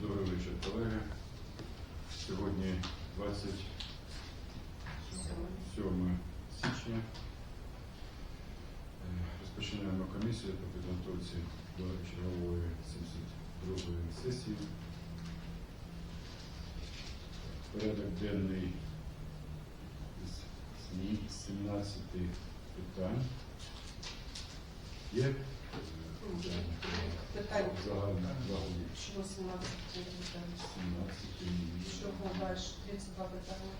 Добрий вечір, колеги. Сьогодні 27 січня. Е, Розпочинаємо комісію по підготовці до чергової 72-ї сесії. Порядок денний сім- 17 питань. Є? Загальні. Чого 17 питань? 17 і- Чого далі? 32 питання.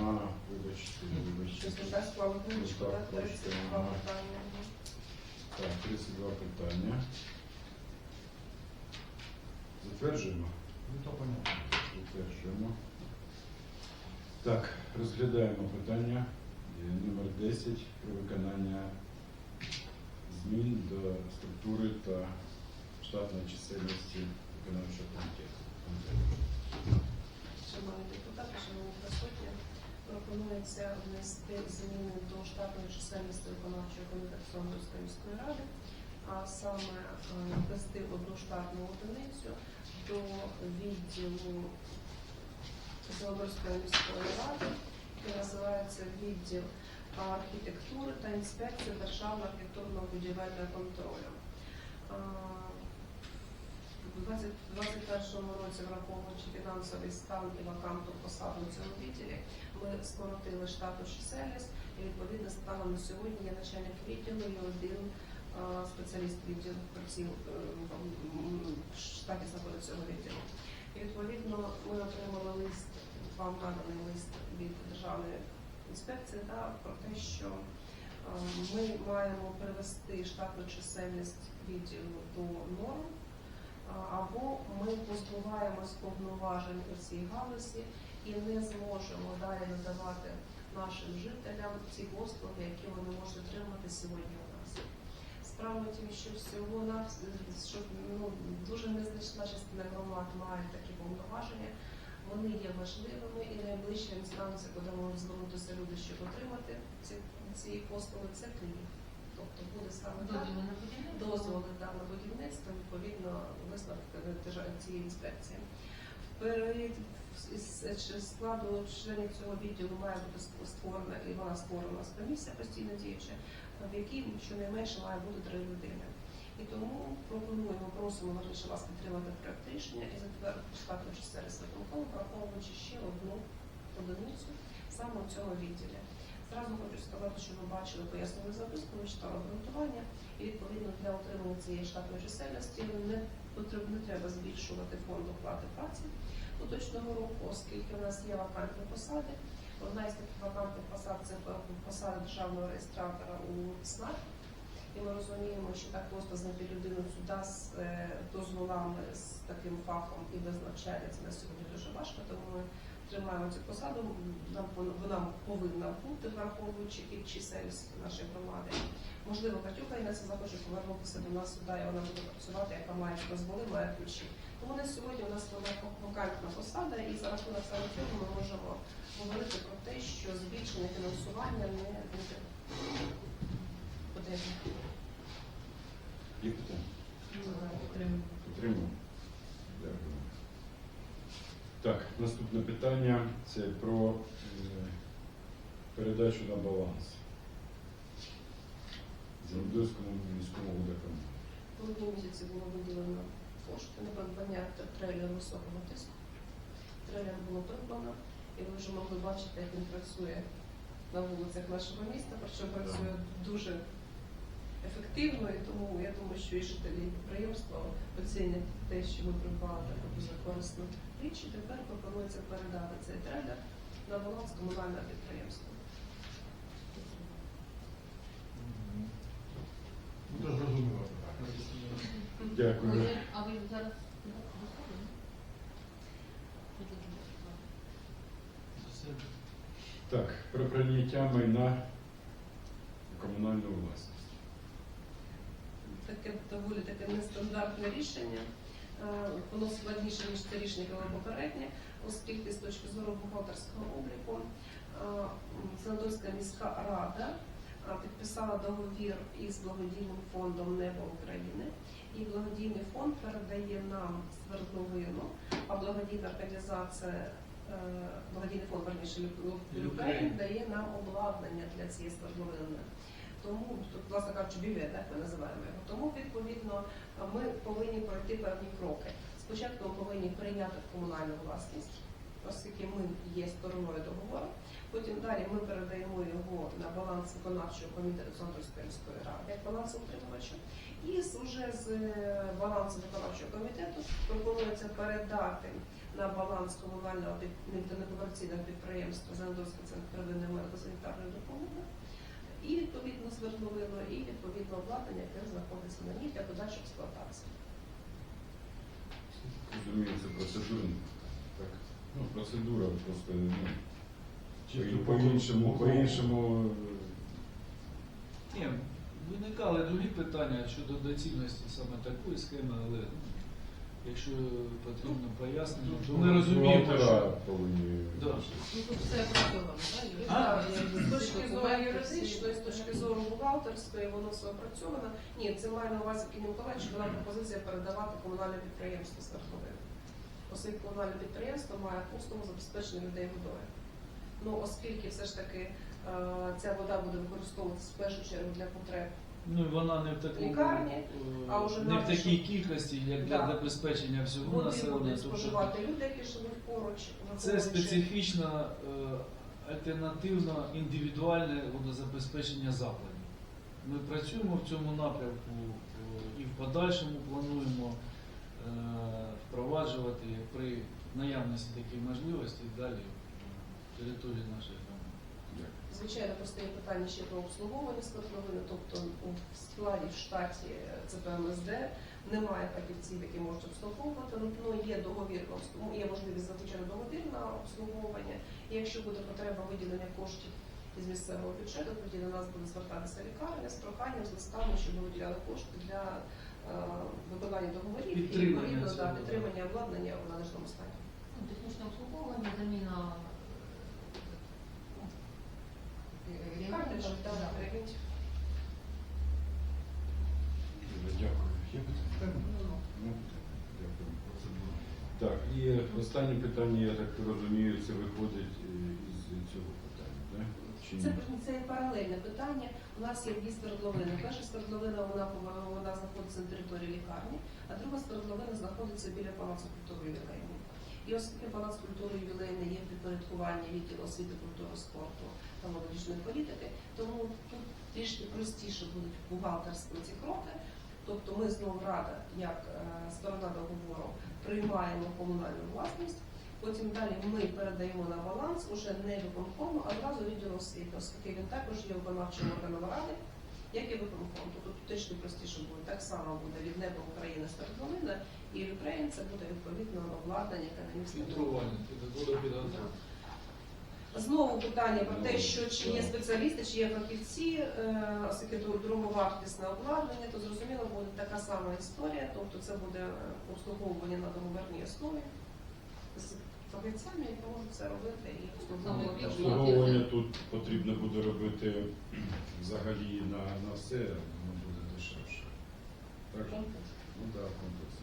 А, вибачте, вибачте. Щось не так книжку, Ну, так? так, 32 точно, питання. Так, 32 питання. Затверджуємо? Ну, то понятно. Затверджуємо. Так, розглядаємо питання номер 10 про виконання змін до структури та штатної чисельності виконавчого комітету. Шановні депутати, шановні присутні, пропонується внести зміни до штатної чисельності виконавчого комітету міської ради, а саме е, ввести одну штатну одиницю до відділу Солом'янської міської ради, який називається відділ архітектури та інспекції Державного архітектурного будівельного контролю. У 2021 році, враховуючи фінансовий стан і вакантну посаду у цьому відділі, ми скоротили штатну чисельність і відповідно станом на сьогодні є начальник відділу і один спеціаліст відділу праців е, в штаті знаходиться цього відділу. І відповідно ми отримали лист, вам наданий лист від державної інспекції да, про те, що е, ми маємо перевести штатну чисельність відділу до норм, або ми позбуваємось повноважень у цій галузі і не зможемо далі надавати нашим жителям ці послуги, які вони можуть отримати сьогодні у нас. Справа тім, що всього нас що ну, дуже незначна частина громад має такі повноваження. Вони є важливими і найближча інстанція, куди можуть звернутися люди, щоб отримати ці, ці послуги, це Київ. Тобто буде саме дозволи да, на будівництво відповідно висновки цієї інспекції. Перед з складу членів цього відділу має бути створена і вона створена комісія постійно діюча, в якій щонайменше має бути три людини. І тому пропонуємо, просимо верніше вас підтримати проект рішення і затвердити штатну чисельність виконкому, враховуючи ще одну одиницю саме у цьому відділі. Зразу хочу сказати, що ви бачили пояснили записку, ви читали обґрунтування, і відповідно для отримання цієї штатної чисельності не потрібно треба збільшувати фонд оплати праці поточного року, оскільки у нас є вакантні посади. Одна із таких вакантних посад це посада державного реєстратора у СНАП. І ми розуміємо, що так просто знайти людину сюди з е, дозволами з таким фахом і без навчання це на сьогодні дуже важко, тому ми тримаємо цю посаду. Нам вон- вона повинна бути, враховуючи і чисельність нашої громади. Можливо, Катюха Інеса захоче повернутися до нас сюди, і вона буде працювати, яка має дозволи, має ключі. Тому на сьогодні у нас вона вакантна посада, і за рахунок саме цього ми можемо говорити про те, що збільшення фінансування не буде потрібно. Є питання? Підтримуємо. Дякую. Так, наступне питання це про е, передачу на баланс Зеленодольському міському водоканалу. В грудні місяці було виділено кошти на придбання тр- трейлеру високого тиску. Трейлер було придбано, і ви вже могли бачити, як він працює на вулицях нашого міста, причому працює дуже ефективно, і тому я думаю, що і жителі і підприємства оцінять те, що ми придбали таку дуже корисну річ, і тепер пропонується передати цей трейлер на баланс комунального підприємства. Ну, то зрозуміло. Дякую. А ви зараз Так, про прийняття майна у комунальну власність. Таке доволі таке нестандартне рішення. Е, Воно складніше, ніж це рішення було попереднє, оскільки з точки зору бухгалтерського обліку е, Зеленодольська міська рада підписала договір із благодійним фондом Небо України. І благодійний фонд передає нам свердловину, а благодійна організація, е, благодійний фонд верніше. Ukraine дає нам обладнання для цієї свердловини. Тому тут, власне кажучи, бювет, так ми називаємо його. Тому відповідно ми повинні пройти певні кроки. Спочатку ми повинні прийняти комунальну власність, оскільки ми є стороною договору. Потім далі ми передаємо його на баланс виконавчого комітету Санторської міської ради як балансоутримувачу. І з- уже з е, балансу виконавчого комітету пропонується передати на баланс комунального некомерційного підприємства Занадольський центр первинної медико-санітарної допомоги. І відповідно свердловину, і відповідно обладнання, яке знаходиться на ній для подальшої експлуатації. Розумію, це процедурно. Так. Ну, процедура просто ну, по- по-іншому, по-іншому. Ні, виникали другі питання щодо доцільності саме такої схеми, але ну, якщо потрібно пояснення, то ми розуміємо, що повинні. Да. Ну, тут все опрацьовано. А? Так, Є З точки зору юридичної, з точки зору бухгалтерської, воно все опрацьовано. Ні, це має на увазі Кінь Миколаївич, була пропозиція передавати комунальне підприємство Свердловин. Оскільки комунальне підприємство має послугу забезпечення людей водою. Ну, оскільки все ж таки е, ця вода буде використовуватися в першу чергу для потреб ну, і вона не в такому Лікарні, е, а вже не в надо, такій кількості, як для Да. забезпечення всього води населення. будуть Тобто споживати люди, які живуть поруч. Це враховуючи- специфічно е, альтернативно індивідуальне водозабезпечення закладів. Ми працюємо в цьому напрямку е, і в подальшому плануємо е, впроваджувати при наявності таких можливостей далі території нашої громади. Звичайно, постає питання ще про обслуговування свердловини, тобто у складі в штаті ЦПМСД немає фахівців, які можуть обслуговувати. Ну, ну, є договір на обслуговування, є можливість заключити договір на обслуговування. І якщо буде потреба виділення коштів із місцевого бюджету, тоді до нас буде звертатися лікарня з проханням, з листами, щоб ми виділяли кошти для е, виконання договорів і відповідно да, підтримання обладнання в належному стані. Ну, Технічне обслуговування, заміна е, Лікарня, реагентів, щоб да. дати реагентів. Дякую. Є питання? Ну, Дякую. Так, і останнє питання, я так розумію, це виходить е, із цього питання, так? Чи Це, ні? це паралельне питання. У нас є дві свердловини. Перша свердловина вона, пов- вона знаходиться на території лікарні, а друга свердловина знаходиться біля палацу культури ювілейної. І оскільки палац культури ювілейний є в підпорядкуванні відділу освіти, культури, спорту та молодіжної політики, тому тут трішки простіше будуть бухгалтерські ці кроки. Тобто ми знову рада, як е, сторона договору, приймаємо комунальну власність. Потім далі ми передаємо на баланс уже не виконкому, а одразу відділу освіти, оскільки він також є виконавчим органом ради, як і виконком. Тобто тут трішки простіше буде. Так само буде від неба України свердловина, і Україн це буде відповідно обладнання, Фільтрування. Знову питання про те, що чи є спеціалісти, чи є фахівці, е, оскільки дру- друговартісне обладнання, то зрозуміло буде така сама історія, тобто це буде обслуговування на договірній основі фахівцями, які можуть це робити і обслуговувати. Саме Обслуговування тут потрібно буде робити взагалі на, на все, воно буде дешевше. Так? Ну так, комплекс.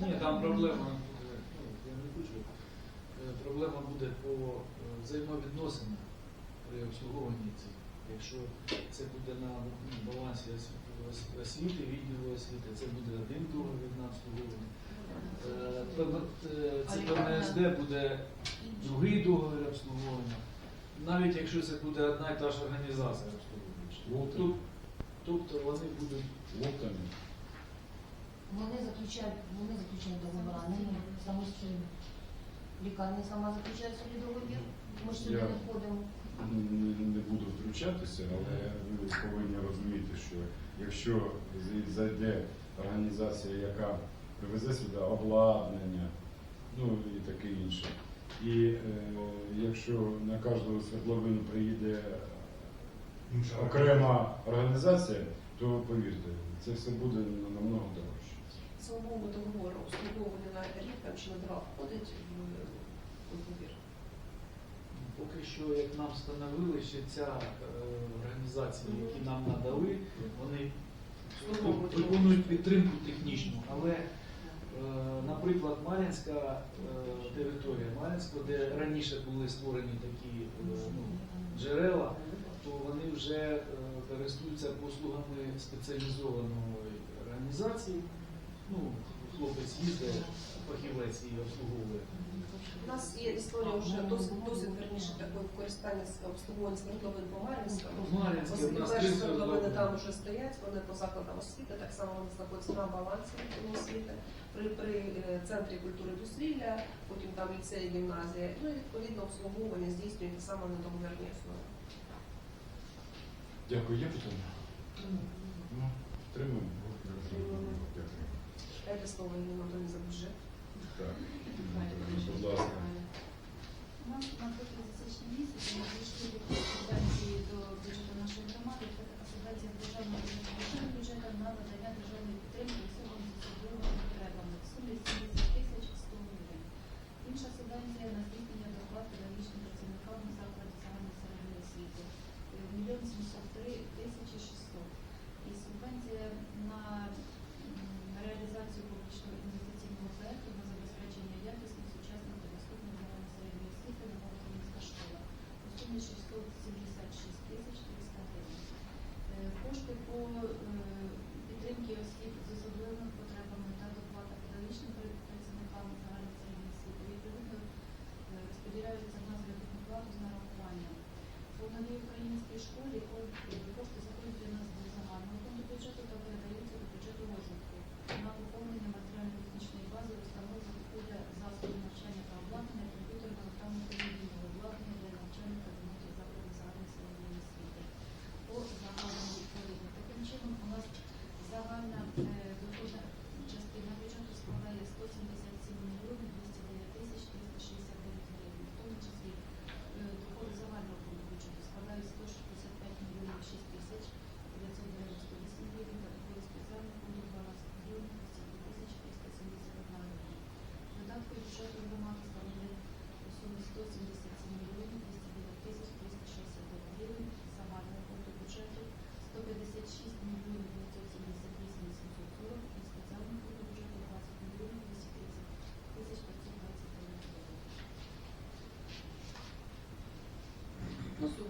Ні, там проблема, е, ну, я не хочу, е, проблема буде по е, взаємовідносинам при обслуговуванні цих. Якщо це буде на ну, балансі освіти, освіти, відділу освіти, це буде один договір на обслуговування. Е, е, А Це лікарня? ПМСД буде другий договір обслуговування. Навіть якщо це буде одна і та ж організація Тут- Тобто вони будуть Вот. Вони заключають, вони заключають договори, вони самостійно. Лікарня сама заключає собі договір. Ми ж сюди Я- не входимо. Не, не буду втручатися, але ви повинні розуміти, що якщо зайде організація, яка привезе сюди обладнання, ну і таке інше, і е, якщо на кожну свердловину приїде Інша окрема організація, то повірте, це все буде намного дорожче. З умови договору обслуговування на рік там чи на два входить в в договір. поки що, як нам встановили, ще ця е, організація, які нам надали, вони виконують підтримку технічну, але, е, наприклад, Мар'їнська е, територія, Мар'їнська, де раніше були створені такі е, ну, джерела, то вони вже е, користуються послугами спеціалізованої організації. Ну, хлопець їздить, фахівець і обслуговує. У нас є історія вже досить досить верніше такої використання з обслуговування свердловин по Мар'їнському. Оскільки перші свердловини там вже стоять, вони по закладам освіти, так само вони знаходяться на балансі освіти, при, при е, центрі культури дозвілля, потім там ліцей, гімназія, ну і відповідно обслуговування здійснюють саме на договірній основі. Дякую, є питання? Ну, Підтримуємо. Дякую. Дайте слово Ірину Антоні за бюджет. Так, По новій українській школі ко- е, кошти заходять до нас до загального фонду бюджету та передаються до бюджету розвитку на поповнення матеріально-технічної бази установ закупівля засобів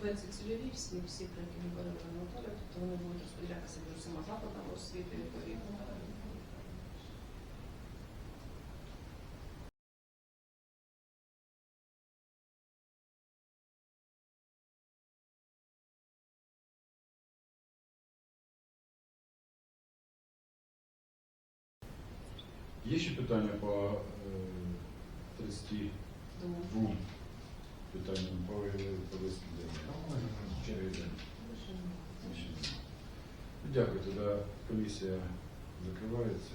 субвенції цільові, всі, всі про які ми говорили Анатолій, тобто вони будуть розподілятися між усіма закладами освіти відповідно. Є ще питання по е, 32 питанням по повестки денної? Через йде? Ну, Дякую, тоді комісія закривається.